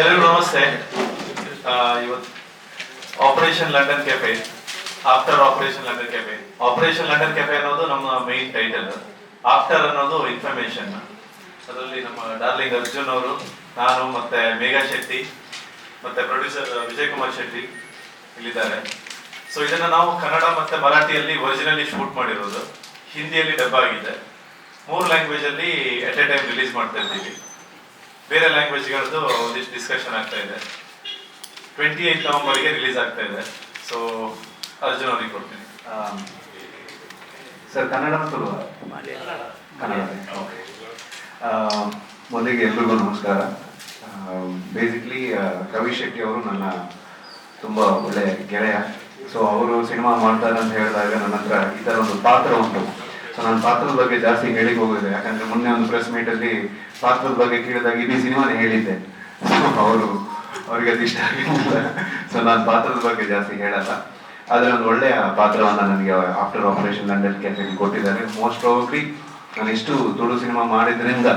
ಎಲ್ರಿಗೂ ನಮಸ್ತೆ. ಇವತ್ತು operation London cafe after operation London cafe operation London cafe ಅನ್ನೋದು ನಮ್ಮ ಮೈನ್ ಟೈಟಲ್ ಆಫ್ಟರ್ ಅನ್ನೋದು ಇನ್ಫಾರ್ಮೇಶನ್ ಅದರಲ್ಲಿ ನಮ್ಮ ಡಾರ್ಲಿಂಗ್ ಅರ್ಜುನ್ ಅವರು, ನಾನು ಮತ್ತೆ ಮೇಘಾ ಶೆಟ್ಟಿ, ಮತ್ತೆ ಪ್ರೊಡ್ಯೂಸರ್ ವಿಜಯ್ ಕುಮಾರ್ ಶೆಟ್ಟಿ ಇಲ್ಲಿದ್ದಾರೆ. ಸೊ ಇದನ್ನ ನಾವು ಕನ್ನಡ ಮತ್ತೆ ಮರಾಠಿಯಲ್ಲಿ ಒರಿಜಿನಲಿ ಶೂಟ್ ಮಾಡಿರೋದು. ಹಿಂದಿಯಲ್ಲಿ ಡಬ್ ಆಗಿದೆ. ಮೂರು ಲ್ಯಾಂಗ್ವೇಜ್ ಅಲ್ಲಿ ಅಟ್ ಎ ಟೈಮ್ ರಿಲೀಸ್ ಮಾಡ್ತಾ ಇದ್ದೀವಿ. ಬೇರೆ ಲ್ಯಾಂಗ್ವೇಜ್ಗಳದ್ದು ಒಂದಿಷ್ಟು ಡಿಸ್ಕಷನ್ ಆಗ್ತಾ ಇದೆ. ಟ್ವೆಂಟಿ ಏಟ್ ನವಂಬರ್ಗೆ ರಿಲೀಸ್ ಆಗ್ತಾ ಇದೆ. ಸೊ ಅರ್ಜುನ್ ಅವ್ರಿಗೆ ಕೊಡ್ತೀನಿ. ಸರ್ ಕನ್ನಡ ಮತ್ತು ಕನ್ನಡ. ಓಕೆ ಮೊದಲಿಗೆ ಎಲ್ರಿಗೂ ನಮಸ್ಕಾರ. ಬೇಸಿಕ್ಲಿ ಕವಿ ಶೆಟ್ಟಿ ಅವರು ನನ್ನ ತುಂಬ ಒಳ್ಳೆಯ ಗೆಳೆಯ. ಸೊ ಅವರು ಸಿನಿಮಾ ಮಾಡ್ತಾರೆ ಅಂತ ಹೇಳಿದಾಗ ನನ್ನ ಹತ್ರ ಈ ಥರ ಒಂದು ಪಾತ್ರ ಉಂಟು. ಸೊ ನಾನು ಪಾತ್ರದ ಬಗ್ಗೆ ಜಾಸ್ತಿ ಹೇಳಿಕ್ ಹೋಗಿದ್ದೆ ಯಾಕಂದ್ರೆ ಮೊನ್ನೆ ಒಂದು ಪ್ರೆಸ್ ಅಲ್ಲಿ ಪಾತ್ರದ ಬಗ್ಗೆ ಕೇಳಿದಾಗ ಇಡೀ ಸಿನಿಮಾನ ಹೇಳಿದ್ದೆ. ಅವರು, ಅವ್ರಿಗೆ ಅದು ಇಷ್ಟ ಆಗಿಲ್ಲ ಸೊ ನಾನು ಪಾತ್ರದ ಬಗ್ಗೆ ಜಾಸ್ತಿ ಹೇಳಲ್ಲ. ಆದ್ರೆ ಒಂದು ಒಳ್ಳೆಯ ಪಾತ್ರವನ್ನ ನನಗೆ ಆಫ್ಟರ್ ಆಪರೇಷನ್ ಲಂಡನ್ ಕ್ಯಾಫೆಗೆ ಕೊಟ್ಟಿದ್ದಾರೆ. ಮೋಸ್ಟ್ ಪ್ರಾಬಬ್ಲಿ ನಾನು ಎಷ್ಟು ತುಳು ಸಿನಿಮಾ ಮಾಡಿದ್ರಿಂದ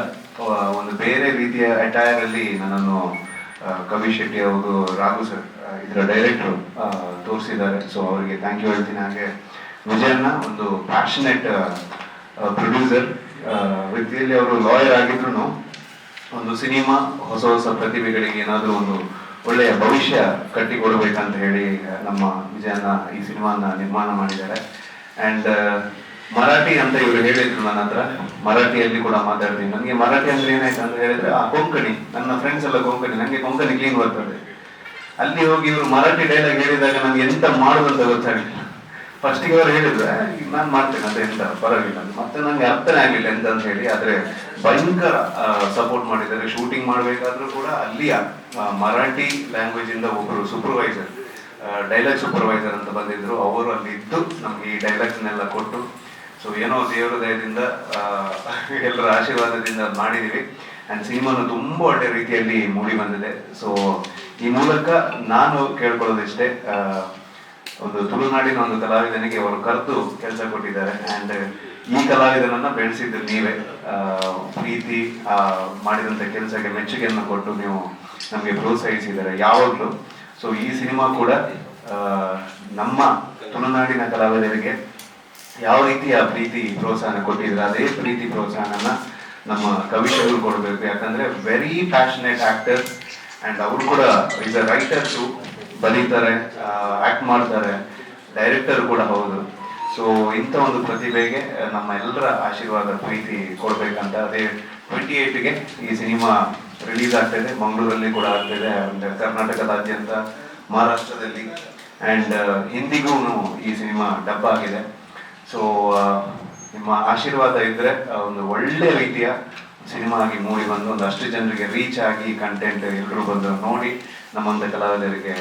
ಒಂದು ಬೇರೆ ರೀತಿಯ ಅಟೈರ್ ಅಲ್ಲಿ ನನ್ನನ್ನು ಕವಿ ಶೆಟ್ಟಿ ಅವರು, ರಾಘು ಸರ್ ಇದರ ಡೈರೆಕ್ಟರ್ ತೋರಿಸಿದ್ದಾರೆ. ಸೊ ಅವರಿಗೆ ಥ್ಯಾಂಕ್ ಯು ಹೇಳ್ತೀನಿ. ಹಾಗೆ ವಿಜಯನ್ನ ಒಂದು ಪ್ಯಾಷನೇಟ್ ಪ್ರೊಡ್ಯೂಸರ್ ವೃತ್ತಿಯಲ್ಲಿ ಅವರು ಲಾಯರ್ ಆಗಿದ್ರು ಒಂದು ಸಿನಿಮಾ, ಹೊಸ ಹೊಸ ಪ್ರತಿಭೆಗಳಿಗೆ ಏನಾದರೂ ಒಂದು ಒಳ್ಳೆಯ ಭವಿಷ್ಯ ಕಟ್ಟಿಕೊಡ್ಬೇಕಂತ ಹೇಳಿ ನಮ್ಮ ವಿಜಯನ ಈ ಸಿನಿಮಾನ ನಿರ್ಮಾಣ ಮಾಡಿದ್ದಾರೆ. ಅಂಡ್ ಮರಾಠಿ ಅಂತ ಇವರು ಹೇಳಿದ್ರು ನನ್ನ ಹತ್ರ. ಮರಾಠಿಯಲ್ಲಿ ಕೂಡ ಮಾತಾಡ್ತೀನಿ. ನನಗೆ ಮರಾಠಿ ಅಂದ್ರೆ ಏನಾಯ್ತು ಅಂತ ಹೇಳಿದ್ರೆ, ಆ ಕೊಂಕಣಿ, ನನ್ನ ಫ್ರೆಂಡ್ಸ್ ಎಲ್ಲ ಕೊಂಕಣಿ ನನಗೆ ಕೊಂಕಣಿ ಕ್ಲೀನ್ ಬರ್ತದೆ. ಅಲ್ಲಿ ಹೋಗಿ ಇವರು ಮರಾಠಿ ಡೈಲಾಗ್ ಹೇಳಿದಾಗ ನನಗೆ ಎಂತ ಮಾಡುವಂತ ಗೊತ್ತಾಗಲಿಲ್ಲ. ಫಸ್ಟಿಗೆ ಅವ್ರು ಹೇಳಿದ್ರೆ ನಾನು ಮಾಡ್ತೇನೆ ಅಂತ ಎಂತ ಪರವಾಗಿಲ್ಲ ಮತ್ತೆ ನಂಗೆ ಅರ್ಥನೇ ಆಗಲಿಲ್ಲ ಎಂತ ಅಂತ ಹೇಳಿ, ಆದ್ರೆ ಭಯಂಕರ ಸಪೋರ್ಟ್ ಮಾಡಿದ್ದಾರೆ ಶೂಟಿಂಗ್ ಮಾಡ್ಬೇಕಾದ್ರೂ ಕೂಡ ಅಲ್ಲಿಯ ಮರಾಠಿ ಲ್ಯಾಂಗ್ವೇಜ್ ಇಂದ ಒಬ್ಬರು ಸೂಪರ್ವೈಸರ್ ಡೈಲಾಗ್ ಸೂಪರ್ವೈಸರ್ ಅಂತ ಬಂದಿದ್ರು. ಅವರು ಅಲ್ಲಿ ಇದ್ದು ನಮ್ಗೆ ಈ ಡೈಲಾಗ್ಸ್ನೆಲ್ಲ ಕೊಟ್ಟು ಸೊ ಏನೋ ದೇವರ ದಯದಿಂದ ಎಲ್ಲರ ಆಶೀರ್ವಾದದಿಂದ ಮಾಡಿದೀವಿ. ಅಂಡ್ ಸಿನಿಮಾನು ತುಂಬ ಒಳ್ಳೆ ರೀತಿಯಲ್ಲಿ ಮೂಡಿ ಬಂದಿದೆ. ಸೊ ಈ ಮೂಲಕ ನಾನು ಕೇಳ್ಕೊಳ್ಳೋದಿಷ್ಟೇ ಒಂದು ತುಳುನಾಡಿನ ಒಂದು ಕಲಾವಿದನಿಗೆ ಅವರು ಕರೆದು ಕೆಲಸ ಕೊಟ್ಟಿದ್ದಾರೆ. ಅಂಡ್ ಈ ಕಲಾವಿದನನ್ನ ಬೆಳೆಸಿದ್ದು ನೀವೇ. ಪ್ರೀತಿ ಮಾಡಿದಂತ ಕೆಲಸಕ್ಕೆ ಮೆಚ್ಚುಗೆಯನ್ನು ಕೊಟ್ಟು ನೀವು ನಮಗೆ ಪ್ರೋತ್ಸಾಹಿಸಿದ್ದಾರೆ ಯಾವಾಗಲೂ. ಸೊ ಈ ಸಿನಿಮಾ ಕೂಡ ನಮ್ಮ ತುಳುನಾಡಿನ ಕಲಾವಿದರಿಗೆ ಯಾವ ರೀತಿಯ ಪ್ರೀತಿ ಪ್ರೋತ್ಸಾಹ ಕೊಟ್ಟಿದ್ರೆ, ಅದೇ ಪ್ರೀತಿ ಪ್ರೋತ್ಸಾಹನ ನಮ್ಮ ಕವಿಗಳು ಕೊಡಬೇಕು. ಯಾಕಂದ್ರೆ ವೆರಿ ಪ್ಯಾಷನೇಟ್ ಆಕ್ಟರ್ಸ್ ಅಂಡ್ ಅವರು ಕೂಡ ಇಸ್ ಅ ರೈಟರ್ಸು ಬರೀತಾರೆ ಆಕ್ಟ್ ಮಾಡ್ತಾರೆ ಡೈರೆಕ್ಟರ್ ಕೂಡ ಹೌದು. ಸೊ ಇಂಥ ಒಂದು ಪ್ರತಿಭೆಗೆ ನಮ್ಮ ಎಲ್ಲರ ಆಶೀರ್ವಾದ, ಪ್ರೀತಿ ಕೊಡಬೇಕಂತ ಅದೇ ಟ್ವೆಂಟಿ ಏಟ್ಗೆ ಈ ಸಿನಿಮಾ ರಿಲೀಸ್ ಆಗ್ತಿದೆ. ಮಂಗಳೂರಲ್ಲಿ ಕೂಡ ಆಗ್ತಿದೆ. ಕರ್ನಾಟಕ ಕರ್ನಾಟಕದಾದ್ಯಂತ, ಮಹಾರಾಷ್ಟ್ರದಲ್ಲಿ. ಅಂಡ್ ಹಿಂದಿಗೂ ಈ ಸಿನಿಮಾ ಡಬ್ ಆಗಿದೆ. ಸೊ ನಿಮ್ಮ ಆಶೀರ್ವಾದ ಇದ್ರೆ ಒಂದು ಒಳ್ಳೆ ರೀತಿಯ ಸಿನಿಮಾ ಆಗಿ ಮೂಡಿ ಬಂದು ಒಂದು ಅಷ್ಟು ಜನರಿಗೆ ರೀಚ್ ಆಗಿ ಕಂಟೆಂಟ್ ಎಲ್ಲರೂ ಬಂದು ನೋಡಿ, ನಮ್ಮಂತ ಕಲಾವಿದರಿಗೆ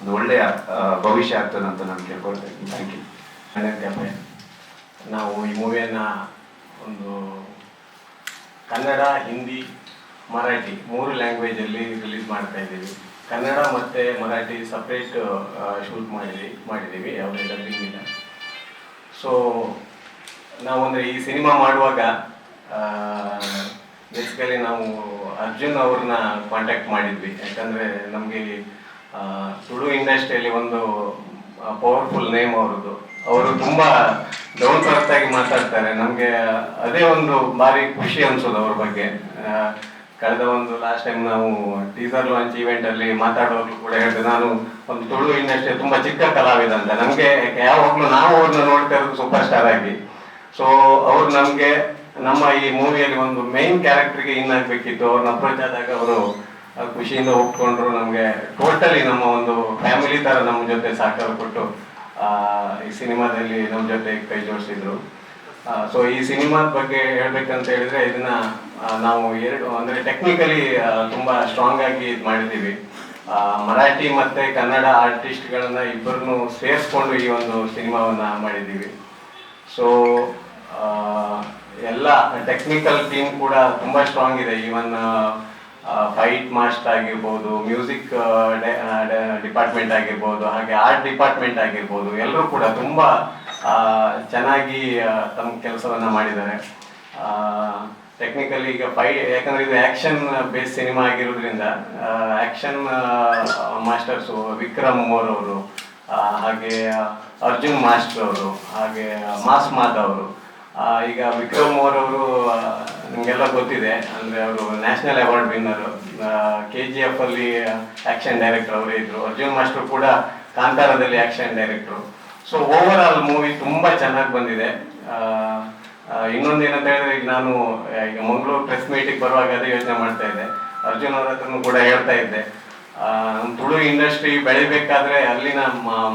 ಒಂದು ಒಳ್ಳೆಯ ಭವಿಷ್ಯ ಆಗ್ತದೆ ಅಂತ ನಾನು ಕೇಳ್ಕೊಳ್ತೇನೆ ಥ್ಯಾಂಕ್ ಯು ನಾವು ಈ ಮೂವಿಯನ್ನು ಒಂದು ಕನ್ನಡ, ಹಿಂದಿ, ಮರಾಠಿ ಮೂರು ಲ್ಯಾಂಗ್ವೇಜಲ್ಲಿ ರಿಲೀಸ್ ಮಾಡ್ತಾ ಇದ್ದೀವಿ. ಕನ್ನಡ ಮತ್ತು ಮರಾಠಿ ಸಪ್ರೇಟ್ ಶೂಟ್ ಮಾಡಿದ್ವಿ, ಮಾಡಿದ್ದೀವಿ. ಯಾವುದೇ ಡಬ್ಬಿಂಗ್ ಇಲ್ಲ. ಸೊ ನಾವು ಅಂದರೆ ಈ ಸಿನಿಮಾ ಮಾಡುವಾಗ ಬೇಸಿಕಲಿ ನಾವು ಅರ್ಜುನ್ ಅವ್ರನ್ನ ಕಾಂಟ್ಯಾಕ್ಟ್ ಮಾಡಿದ್ವಿ. ಯಾಕಂದರೆ ನಮಗೆ ತುಳು ಇಂಡಸ್ಟ್ರಿಯಲ್ಲಿ ಒಂದು ಪವರ್ಫುಲ್ ನೇಮ್ ಅವ್ರದ್ದು. ಅವರು ತುಂಬ ಡೌನ್ ಆಗಿ ಮಾತಾಡ್ತಾರೆ. ನಮಗೆ ಅದೇ ಒಂದು ಭಾರಿ ಖುಷಿ ಅನ್ಸೋದು ಅವ್ರ ಬಗ್ಗೆ. ಕಳೆದ ಒಂದು ಲಾಸ್ಟ್ ಟೈಮ್ ನಾವು ಟೀಸರ್ ಲಾಂಚ್ ಇವೆಂಟ್ ಅಲ್ಲಿ ಮಾತಾಡುವಾಗಲೂ ಕೂಡ ಹೇಳಿದೆ, ನಾನು ಒಂದು ತುಳು ಇಂಡಸ್ಟ್ರಿ ತುಂಬಾ ಚಿಕ್ಕ ಕಲಾವಿದ ಅಂತ. ನಮಗೆ ಯಾವಾಗಲೂ ನಾವು ಅವ್ರನ್ನ ನೋಡ್ತಾ ಇರೋದು ಸೂಪರ್ ಸ್ಟಾರ್ ಆಗಿ. ಸೊ ಅವ್ರು ನಮಗೆ ನಮ್ಮ ಈ ಮೂವಿಯಲ್ಲಿ ಒಂದು ಮೇನ್ ಕ್ಯಾರೆಕ್ಟರ್ಗೆ ಇನ್ ಆಗ್ಬೇಕಿತ್ತು. ಅವ್ರನ್ನ ಅಪ್ರೋಚ್ ಆದಾಗ ಅವರು ಖುಷಿಯಿಂದ ಒಪ್ಕೊಂಡ್ರು ನಮಗೆ. ಟೋಟಲಿ ನಮ್ಮ ಒಂದು ಫ್ಯಾಮಿಲಿ ತರ ನಮ್ಮ ಜೊತೆ ಸಹಕಾರ ಕೊಟ್ಟು ಈ ಸಿನಿಮಾದಲ್ಲಿ ನಮ್ಮ ಜೊತೆ ಕೈ ಜೋಡಿಸಿದ್ರು. ಸೊ ಈ ಸಿನಿಮಾದ ಬಗ್ಗೆ ಹೇಳ್ಬೇಕಂತ ಹೇಳಿದ್ರೆ ಇದನ್ನ ನಾವು ಎರಡು ಅಂದ್ರೆ ಟೆಕ್ನಿಕಲಿ ತುಂಬಾ ಸ್ಟ್ರಾಂಗ್ ಆಗಿ ಇದು ಮಾಡಿದೀವಿ ಆ, ಮರಾಠಿ ಮತ್ತೆ ಕನ್ನಡ ಆರ್ಟಿಸ್ಟ್ಗಳನ್ನ ಇಬ್ಬರನ್ನು ಸೇರಿಸ್ಕೊಂಡು ಈ ಒಂದು ಸಿನಿಮಾವನ್ನ ಮಾಡಿದ್ದೀವಿ. ಸೊ ಎಲ್ಲ ಟೆಕ್ನಿಕಲ್ ಟೀಮ್ ಕೂಡ ತುಂಬಾ ಸ್ಟ್ರಾಂಗ್ ಇದೆ. ಈವನ್ ಫೈಟ್ ಮಾಸ್ಟರ್ ಆಗಿರ್ಬೋದು ಮ್ಯೂಸಿಕ್ ಡಿಪಾರ್ಟ್ಮೆಂಟ್ ಆಗಿರ್ಬೋದು, ಹಾಗೆ ಆರ್ಟ್ ಡಿಪಾರ್ಟ್ಮೆಂಟ್ ಆಗಿರ್ಬೋದು, ಎಲ್ಲರೂ ಕೂಡ ತುಂಬ ಚೆನ್ನಾಗಿ ತಮ್ಮ ಕೆಲಸವನ್ನ ಮಾಡಿದ್ದಾರೆ. ಟೆಕ್ನಿಕಲಿ ಈಗ ಫೈ ಯಾಕಂದ್ರೆ ಇದು ಆಕ್ಷನ್ ಬೇಸ್ ಸಿನಿಮಾ ಆಗಿರೋದ್ರಿಂದ ಆಕ್ಷನ್ ಮಾಸ್ಟರ್ಸು ವಿಕ್ರಮ್ ಮೋರ್ ಅವರು ಹಾಗೆ ಅರ್ಜುನ್ ಮಾಸ್ಟರ್ ಅವರು ಹಾಗೆ ಮಾಸ್ ಮಾತ್ ಅವರು ಈಗ ವಿಕ್ರಮ್ ಮೋರ್ ಅವರು ನಿಮಗೆಲ್ಲ ಗೊತ್ತಿದೆ, ಅಂದರೆ ಅವರು national award winner K G F ಅಲ್ಲಿ ಆ್ಯಕ್ಷನ್ ಡೈರೆಕ್ಟರ್ ಅವರೇ ಇದ್ರು. ಅರ್ಜುನ್ ಮಾಸ್ಟರ್ ಕೂಡ ಕಾಂತಾರದಲ್ಲಿ action director so overall movie ತುಂಬ ಚೆನ್ನಾಗಿ ಬಂದಿದೆ. ಇನ್ನೊಂದು ಏನಂತ ಹೇಳಿದ್ರೆ, ಈಗ ನಾನು, ಈಗ ಮಂಗಳೂರು ಪ್ರೆಸ್ ಮೀಟಿಗೆ ಬರುವಾಗ ಅದೇ ಯೋಚನೆ ಮಾಡ್ತಾ ಇದ್ದೆ. ಅರ್ಜುನ್ ಅವ್ರ ಹತ್ರನೂ ಕೂಡ ಹೇಳ್ತಾ ಇದ್ದೆ. ನಮ್ಮ ತುಳು ಇಂಡಸ್ಟ್ರಿ ಬೆಳಿಬೇಕಾದ್ರೆ ಅಲ್ಲಿನ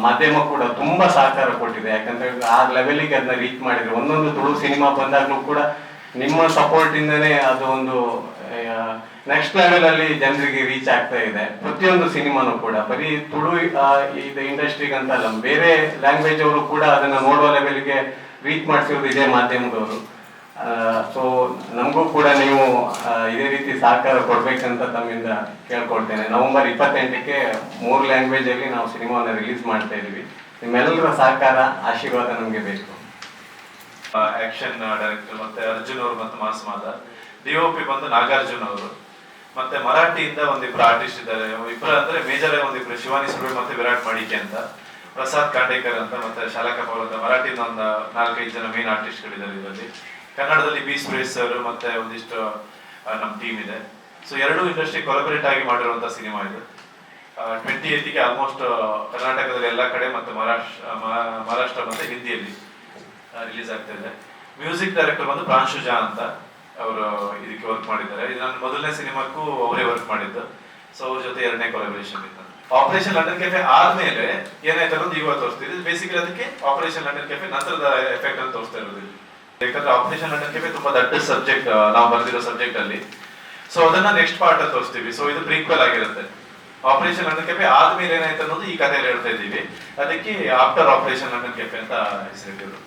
ಮಾಧ್ಯಮ ಕೂಡ ತುಂಬ ಸಹಕಾರ ಕೊಟ್ಟಿದೆ. ಯಾಕಂತ ಆ ಲೆವೆಲಿಗೆ ಅದನ್ನ ರೀಚ್ ಮಾಡಿದ್ರು. ಒಂದೊಂದು ತುಳು ಸಿನಿಮಾ ಬಂದಾಗ್ಲೂ ಕೂಡ ನಿಮ್ಮ ಸಪೋರ್ಟ್ ಇಂದನೇ ಅದು ಒಂದು ನೆಕ್ಸ್ಟ್ ಲೆವೆಲ್ ಅಲ್ಲಿ ಜನರಿಗೆ ರೀಚ್ ಆಗ್ತಾ ಇದೆ. ಪ್ರತಿಯೊಂದು ಸಿನಿಮಾನು ಕೂಡ. ಬರೀ ತುಳು ಇದು ಇಂಡಸ್ಟ್ರಿಗೆ ಅಲ್ಲ ಬೇರೆ ಲ್ಯಾಂಗ್ವೇಜ್ ಅವರು ಕೂಡ ಅದನ್ನ ನೋಡುವ ಲೆವೆಲ್ಗೆ ರೀಚ್ ಮಾಡಿಸಿರೋದು ಇದೇ ಮಾಧ್ಯಮದವರು. ಸೊ ನಮಗೂ ಕೂಡ ನೀವು ಇದೇ ರೀತಿ ಸಹಕಾರ ಕೊಡ್ಬೇಕಂತ ತಮ್ಮಿಂದ ಕೇಳ್ಕೊಳ್ತೇನೆ. ನವೆಂಬರ್ ಇಪ್ಪತ್ತೆಂಟಕ್ಕೆ ಮೂರು ಲ್ಯಾಂಗ್ವೇಜ್ ಅಲ್ಲಿ ನಾವು ಸಿನಿಮಾವನ್ನು ರಿಲೀಸ್ ಮಾಡ್ತಾ ಇದೀವಿ ನಿಮ್ಮೆಲ್ಲರ ಸಹಕಾರ, ಆಶೀರ್ವಾದ ನಮಗೆ ಬೇಕು. ಆಕ್ಷನ್ ಡೈರೆಕ್ಟರ್ ಮತ್ತೆ ಅರ್ಜುನ್ ಅವರು ಮತ್ತು ಮಾಸ್ ಮಾದ. ಡಿಒಪಿ ಬಂದು ನಾಗಾರ್ಜುನ್ ಅವರು. ಮತ್ತೆ ಮರಾಠಿಯಿಂದ ಒಂದಿಬ್ರು ಆರ್ಟಿಸ್ಟ್ ಇದ್ದಾರೆ. ಇಬ್ಬರು ಅಂದ್ರೆ ಮೇಜರ್ ಒಂದಿಬ್ರು ಶಿವಾನಿ ಸುರ್ವೆ ಮತ್ತೆ ವಿರಾಟ್ ಮಾಡಿಕೆ ಅಂತ. ಪ್ರಸಾದ್ ಕಾಂಡೇಕರ್ ಅಂತ ಮತ್ತೆ ಶಾಲಕ ಪೌಲ್ ಅಂತ. ಮರಾಠಿಯಿಂದ ಒಂದು ನಾಲ್ಕೈದು ಜನ ಮೇನ್ ಆರ್ಟಿಸ್ಟ್ಗಳಿದ್ದಾರೆ ಇದರಲ್ಲಿ. ಕನ್ನಡದಲ್ಲಿ ಬಿ ಸುರೇಶ್ ಸರ್ ಮತ್ತೆ ಒಂದಿಷ್ಟು ನಮ್ಮ ಟೀಮ್ ಇದೆ. ಸೊ ಎರಡೂ ಇಂಡಸ್ಟ್ರಿ ಕೊಲಬರೇಟ್ ಆಗಿ ಮಾಡಿರುವಂತ ಸಿನಿಮಾ ಇದು. ಟ್ವೆಂಟಿ ಏತಿಗೆ ಆಲ್ಮೋಸ್ಟ್ ಕರ್ನಾಟಕದಲ್ಲಿ ಎಲ್ಲ ಕಡೆ ಮತ್ತೆ ಮಹಾರಾಷ್ಟ್ರ, ಮಹಾ- ಮಹಾರಾಷ್ಟ್ರ ಮತ್ತೆ ಹಿಂದಿಯಲ್ಲಿ. ರಿಲೀಸ್ ಆಗ್ತಾ ಇದೆ. ಮ್ಯೂಸಿಕ್ ಡೈರೆಕ್ಟರ್ ಬಂದು ಪ್ರಾಂಶುಜಾ ಅಂತ ಅವರು ಇದಕ್ಕೆ ವರ್ಕ್ ಮಾಡಿದ್ದಾರೆ. ಇದು ನನ್ನ ಮೊದಲನೇ ಸಿನಿಮಾಕ್ಕೂ ಅವರೇ ವರ್ಕ್ ಮಾಡಿದ್ದು. ಸೊ ಅವ್ರ ಜೊತೆ ಎರಡನೇ ಕೊಲಾಬರೇಷನ್ ಇತ್ತು. ಆಪರೇಷನ್ ಲಂಡನ್ ಕೆಫೆ ಆದ್ಮೇಲೆ ಏನಾಯ್ತು ಅನ್ನೋದು ಇವಾಗ ತೋರಿಸ್ತೀವಿ. ಬೇಸಿಕಲಿ ಅದಕ್ಕೆ ಆಪರೇಷನ್ ಲಂಡನ್ ಕೆಫೆ ನಂತರದ ಎಫೆಕ್ಟ್ ಅಂತ ತೋರಿಸ್ತಾ ಇರೋದು. ಯಾಕಂದ್ರೆ ಆಪರೇಷನ್ ಲಂಡನ್ ಕೆಫೆ ತುಂಬಾ ದೊಡ್ಡ ಸಬ್ಜೆಕ್ಟ್ ನಾವು ಬರ್ದಿರೋ ಸಬ್ಜೆಕ್ಟ್ ಅಲ್ಲಿ. ಸೊ ಅದನ್ನ ನೆಕ್ಸ್ಟ್ ಪಾರ್ಟ್ ಅಲ್ಲಿ ತೋರಿಸ್ತೀವಿ. ಸೊ ಇದು ಪ್ರೀಕ್ವಲ್ ಆಗಿರುತ್ತೆ. ಆಪರೇಷನ್ ಲಂಡನ್ ಕೆಫೆ ಆದ್ಮೇಲೆ ಏನಾಯ್ತು ಅನ್ನೋದು ಈ ಕಥೆಯಲ್ಲಿ ಹೇಳ್ತಾ ಇದ್ದೀವಿ. ಅದಕ್ಕೆ ಆಫ್ಟರ್ ಆಪರೇಷನ್ ಲಂಡನ್ ಕೆಫೆ ಅಂತ ಹೆಸರಿಟ್ಟಿರೋದು.